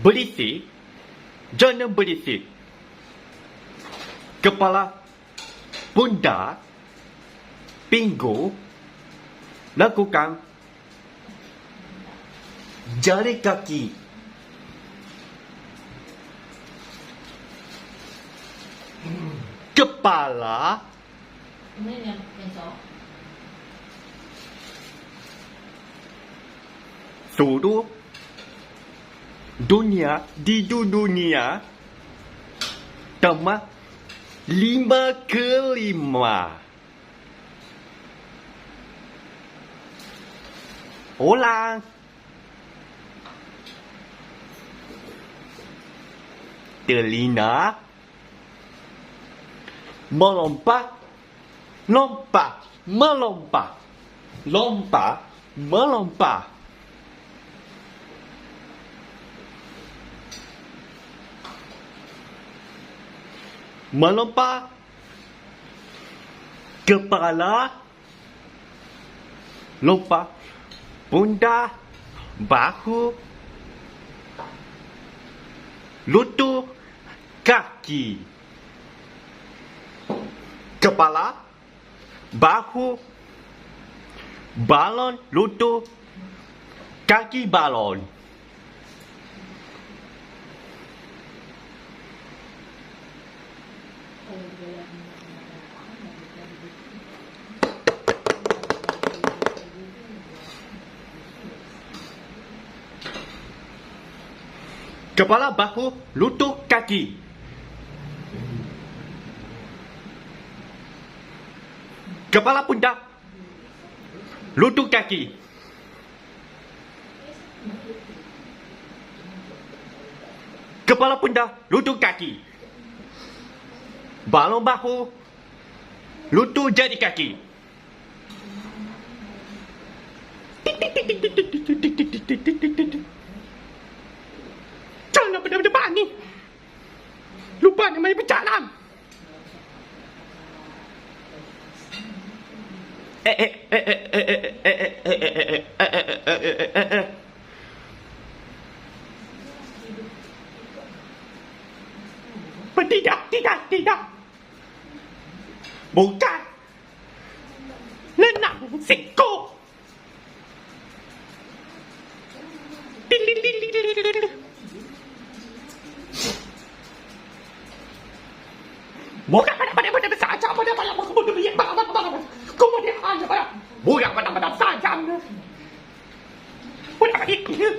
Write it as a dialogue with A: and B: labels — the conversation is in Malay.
A: berisi jangan berisi. Kepala pundak pinggul lakukan. Jari kaki. Kepala. Suruh dunia di dunia tambah lima ke lima. Ulang. Telinga melompat, lompat, melompat, lompat, melompat. Melompat kepala lompat pundak bahu lutut kaki. Kepala bahu balon lutut kaki balon kepala bahu lutut kaki. Kepala pundak lutut kaki. Kepala pundak lutut kaki balon bahu lutut jadi kaki Jangan pada depan ni. Lupa namanya berjalan. Eh eh eh eh eh eh eh eh eh eh eh eh eh eh Mà đi đâu, đi đâu, đi đâu Một cái Lên nặng xịt cô Đi đi đi đi đi đi đi Moga pada pada pada saja pada pada aku bodoh dia pada pada pada kau pada hanya pada moga pada pada saja. Pada pada ini,